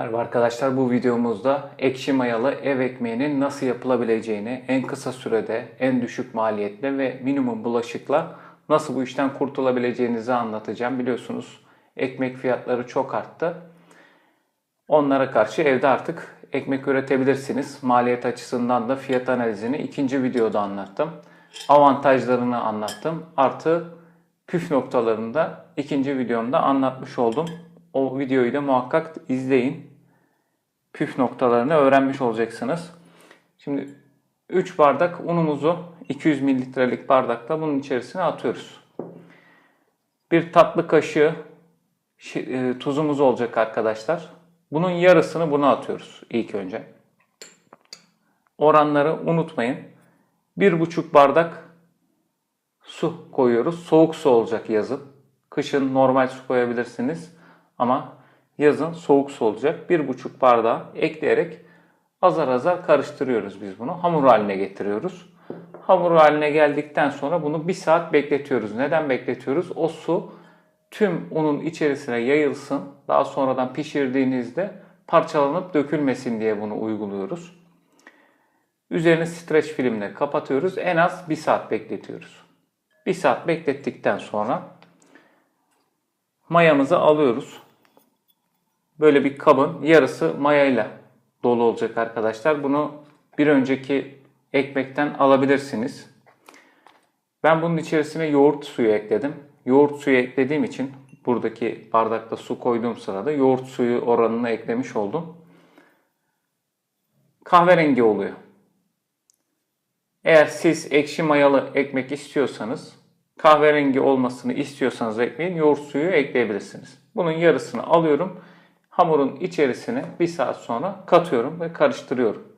Merhaba arkadaşlar bu videomuzda ekşi mayalı ev ekmeğinin nasıl yapılabileceğini en kısa sürede en düşük maliyetle ve minimum bulaşıkla nasıl bu işten kurtulabileceğinizi anlatacağım. Biliyorsunuz ekmek fiyatları çok arttı. Onlara karşı evde artık ekmek üretebilirsiniz. Maliyet açısından da fiyat analizini ikinci videoda anlattım. Avantajlarını anlattım. Artı püf noktalarını da ikinci videomda anlatmış oldum. O videoyu da muhakkak izleyin. Püf noktalarını öğrenmiş olacaksınız. Şimdi 3 bardak unumuzu 200 mililitrelik bardakla bunun içerisine atıyoruz. Bir tatlı kaşığı e, tuzumuz olacak arkadaşlar. Bunun yarısını buna atıyoruz ilk önce. Oranları unutmayın. 1,5 bardak su koyuyoruz. Soğuk su olacak yazın. Kışın normal su koyabilirsiniz. Ama yazın soğuk su olacak. 1,5 bardağı ekleyerek azar azar karıştırıyoruz biz bunu. Hamur haline getiriyoruz. Hamur haline geldikten sonra bunu bir saat bekletiyoruz. Neden bekletiyoruz? O su tüm unun içerisine yayılsın. Daha sonradan pişirdiğinizde parçalanıp dökülmesin diye bunu uyguluyoruz. Üzerini streç filmle kapatıyoruz. En az bir saat bekletiyoruz. Bir saat beklettikten sonra mayamızı alıyoruz. Böyle bir kabın yarısı mayayla dolu olacak arkadaşlar. Bunu bir önceki ekmekten alabilirsiniz. Ben bunun içerisine yoğurt suyu ekledim. Yoğurt suyu eklediğim için buradaki bardakta su koyduğum sırada yoğurt suyu oranını eklemiş oldum. Kahverengi oluyor. Eğer siz ekşi mayalı ekmek istiyorsanız, kahverengi olmasını istiyorsanız ekmeğin yoğurt suyu ekleyebilirsiniz. Bunun yarısını alıyorum. Hamurun içerisine bir saat sonra katıyorum ve karıştırıyorum.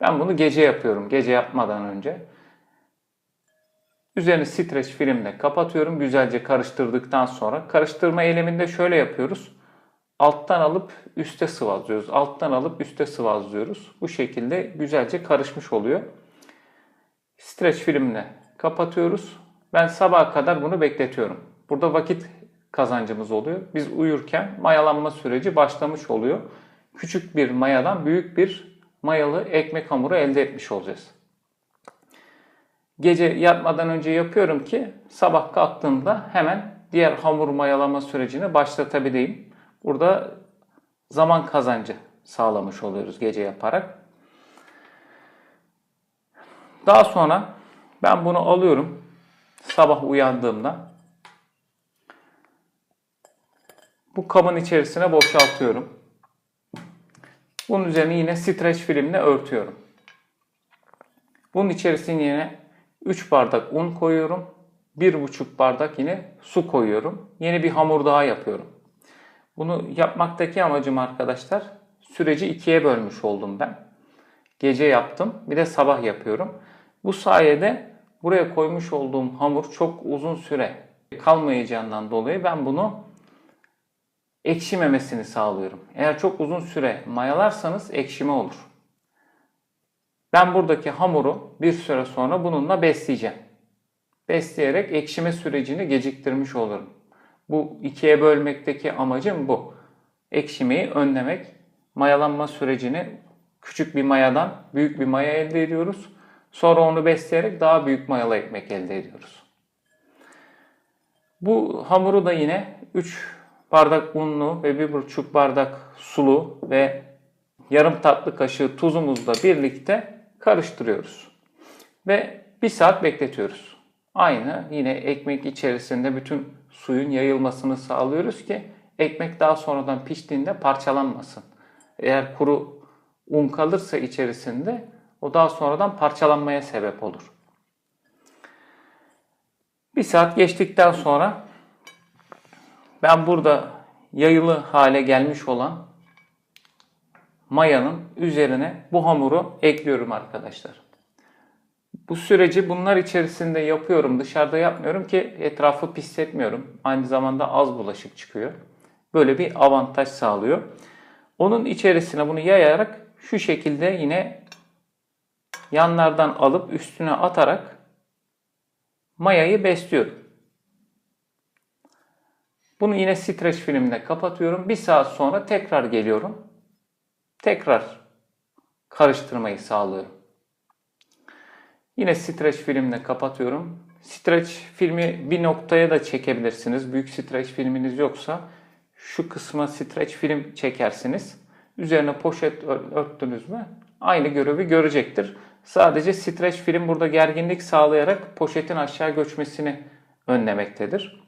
Ben bunu gece yapıyorum. Gece yapmadan önce. Üzerini streç filmle kapatıyorum. Güzelce karıştırdıktan sonra. Karıştırma eyleminde şöyle yapıyoruz. Alttan alıp üste sıvazlıyoruz. Alttan alıp üste sıvazlıyoruz. Bu şekilde güzelce karışmış oluyor. Streç filmle kapatıyoruz. Ben sabaha kadar bunu bekletiyorum. Burada vakit kazancımız oluyor. Biz uyurken mayalanma süreci başlamış oluyor. Küçük bir mayadan büyük bir mayalı ekmek hamuru elde etmiş olacağız. Gece yatmadan önce yapıyorum ki sabah kalktığımda hemen diğer hamur mayalama sürecini başlatabileyim. Burada zaman kazancı sağlamış oluyoruz gece yaparak. Daha sonra ben bunu alıyorum. Sabah uyandığımda bu kabın içerisine boşaltıyorum. Bunun üzerine yine streç filmle örtüyorum. Bunun içerisine yine 3 bardak un koyuyorum. 1,5 bardak yine su koyuyorum. Yeni bir hamur daha yapıyorum. Bunu yapmaktaki amacım arkadaşlar süreci ikiye bölmüş oldum ben. Gece yaptım bir de sabah yapıyorum. Bu sayede buraya koymuş olduğum hamur çok uzun süre kalmayacağından dolayı ben bunu ekşimemesini sağlıyorum. Eğer çok uzun süre mayalarsanız ekşime olur. Ben buradaki hamuru bir süre sonra bununla besleyeceğim. Besleyerek ekşime sürecini geciktirmiş olurum. Bu ikiye bölmekteki amacım bu. Ekşimeyi önlemek, mayalanma sürecini küçük bir mayadan büyük bir maya elde ediyoruz. Sonra onu besleyerek daha büyük mayalı ekmek elde ediyoruz. Bu hamuru da yine 3 bardak unlu ve 1,5 bardak sulu ve yarım tatlı kaşığı tuzumuzla birlikte karıştırıyoruz. Ve bir saat bekletiyoruz. Aynı yine ekmek içerisinde bütün suyun yayılmasını sağlıyoruz ki ekmek daha sonradan piştiğinde parçalanmasın. Eğer kuru un kalırsa içerisinde o daha sonradan parçalanmaya sebep olur. Bir saat geçtikten sonra ben burada yayılı hale gelmiş olan mayanın üzerine bu hamuru ekliyorum arkadaşlar. Bu süreci bunlar içerisinde yapıyorum. Dışarıda yapmıyorum ki etrafı pisletmiyorum. Aynı zamanda az bulaşık çıkıyor. Böyle bir avantaj sağlıyor. Onun içerisine bunu yayarak şu şekilde yine yanlardan alıp üstüne atarak mayayı besliyorum. Bunu yine streç filmle kapatıyorum. Bir saat sonra tekrar geliyorum. tekrar karıştırmayı sağlıyorum. Yine streç filmle kapatıyorum. Streç filmi bir noktaya da çekebilirsiniz. Büyük streç filminiz yoksa şu kısma streç film çekersiniz. Üzerine poşet ör- örttünüz mü aynı görevi görecektir. Sadece streç film burada gerginlik sağlayarak poşetin aşağı göçmesini önlemektedir.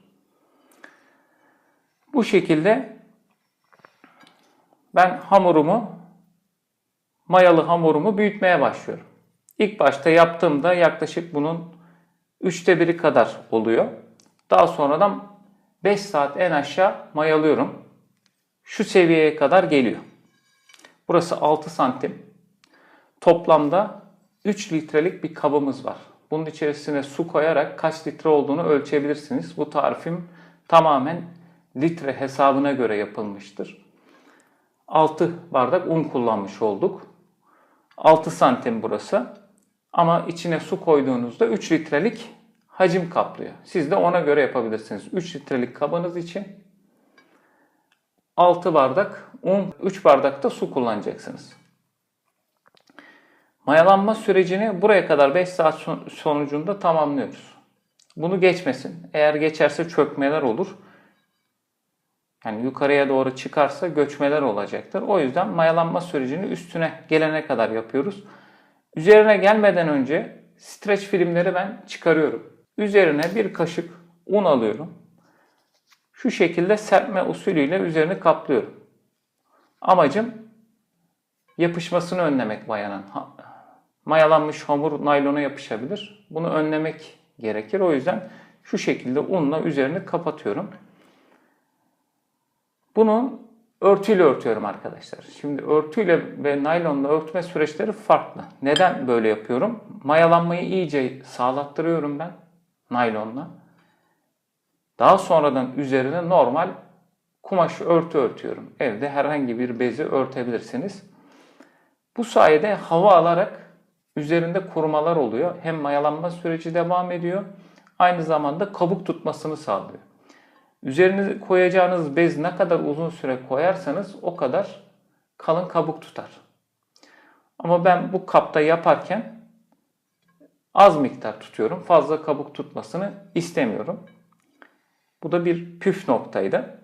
Bu şekilde ben hamurumu mayalı hamurumu büyütmeye başlıyorum. İlk başta yaptığımda yaklaşık bunun üçte biri kadar oluyor. Daha sonradan 5 saat en aşağı mayalıyorum. Şu seviyeye kadar geliyor. Burası 6 santim. Toplamda 3 litrelik bir kabımız var. Bunun içerisine su koyarak kaç litre olduğunu ölçebilirsiniz. Bu tarifim tamamen litre hesabına göre yapılmıştır. 6 bardak un kullanmış olduk. 6 santim burası. Ama içine su koyduğunuzda 3 litrelik hacim kaplıyor. Siz de ona göre yapabilirsiniz. 3 litrelik kabınız için 6 bardak un, 3 bardak da su kullanacaksınız. Mayalanma sürecini buraya kadar 5 saat son- sonucunda tamamlıyoruz. Bunu geçmesin. Eğer geçerse çökmeler olur. Yani yukarıya doğru çıkarsa göçmeler olacaktır. O yüzden mayalanma sürecini üstüne gelene kadar yapıyoruz. Üzerine gelmeden önce streç filmleri ben çıkarıyorum. Üzerine bir kaşık un alıyorum. Şu şekilde serpme usulüyle üzerini kaplıyorum. Amacım yapışmasını önlemek mayanın. Mayalanmış hamur naylona yapışabilir. Bunu önlemek gerekir. O yüzden şu şekilde unla üzerini kapatıyorum. Bunu örtüyle örtüyorum arkadaşlar. Şimdi örtüyle ve naylonla örtme süreçleri farklı. Neden böyle yapıyorum? Mayalanmayı iyice sağlattırıyorum ben naylonla. Daha sonradan üzerine normal kumaş örtü örtüyorum. Evde herhangi bir bezi örtebilirsiniz. Bu sayede hava alarak üzerinde kurumalar oluyor. Hem mayalanma süreci devam ediyor. Aynı zamanda kabuk tutmasını sağlıyor. Üzerine koyacağınız bez ne kadar uzun süre koyarsanız o kadar kalın kabuk tutar. Ama ben bu kapta yaparken az miktar tutuyorum. Fazla kabuk tutmasını istemiyorum. Bu da bir püf noktaydı.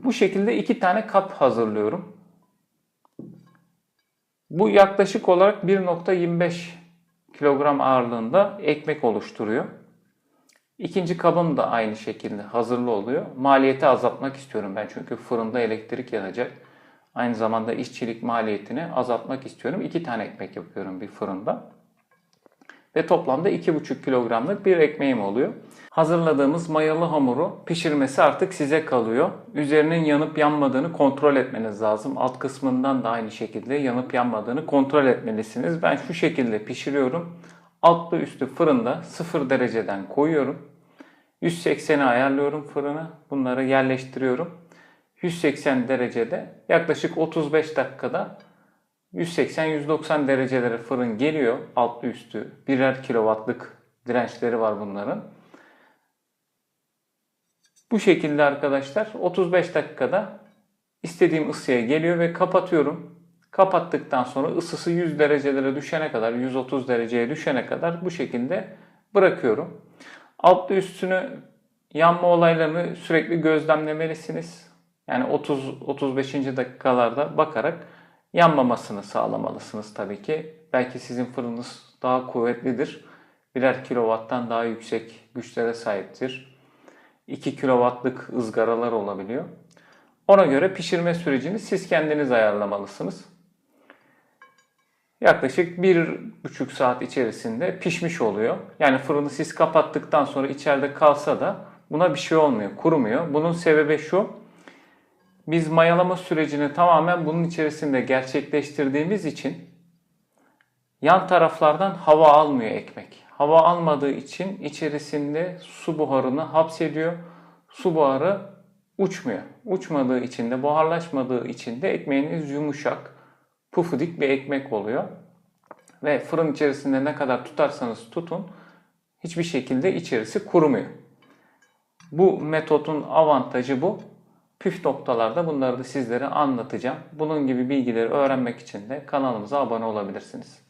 Bu şekilde iki tane kap hazırlıyorum. Bu yaklaşık olarak 1.25 kilogram ağırlığında ekmek oluşturuyor. İkinci kabım da aynı şekilde hazırlı oluyor. Maliyeti azaltmak istiyorum ben çünkü fırında elektrik yanacak. Aynı zamanda işçilik maliyetini azaltmak istiyorum. İki tane ekmek yapıyorum bir fırında. Ve toplamda 2,5 kilogramlık bir ekmeğim oluyor. Hazırladığımız mayalı hamuru pişirmesi artık size kalıyor. Üzerinin yanıp yanmadığını kontrol etmeniz lazım. Alt kısmından da aynı şekilde yanıp yanmadığını kontrol etmelisiniz. Ben şu şekilde pişiriyorum. Altlı üstü fırında 0 dereceden koyuyorum. 180'e ayarlıyorum fırını. Bunları yerleştiriyorum. 180 derecede yaklaşık 35 dakikada 180-190 derecelere fırın geliyor. Altlı üstü birer kilowattlık dirençleri var bunların. Bu şekilde arkadaşlar 35 dakikada istediğim ısıya geliyor ve kapatıyorum. Kapattıktan sonra ısısı 100 derecelere düşene kadar, 130 dereceye düşene kadar bu şekilde bırakıyorum. Altlı üstünü yanma olaylarını sürekli gözlemlemelisiniz. Yani 30-35. dakikalarda bakarak yanmamasını sağlamalısınız tabii ki. Belki sizin fırınınız daha kuvvetlidir. Birer kilovattan daha yüksek güçlere sahiptir. 2 kilowattlık ızgaralar olabiliyor. Ona göre pişirme sürecini siz kendiniz ayarlamalısınız. Yaklaşık bir buçuk saat içerisinde pişmiş oluyor. Yani fırını siz kapattıktan sonra içeride kalsa da buna bir şey olmuyor, kurumuyor. Bunun sebebi şu, biz mayalama sürecini tamamen bunun içerisinde gerçekleştirdiğimiz için yan taraflardan hava almıyor ekmek. Hava almadığı için içerisinde su buharını hapsediyor. Su buharı uçmuyor. Uçmadığı için de buharlaşmadığı için de ekmeğiniz yumuşak, pufudik bir ekmek oluyor. Ve fırın içerisinde ne kadar tutarsanız tutun hiçbir şekilde içerisi kurumuyor. Bu metodun avantajı bu. Püf noktalarda bunları da sizlere anlatacağım. Bunun gibi bilgileri öğrenmek için de kanalımıza abone olabilirsiniz.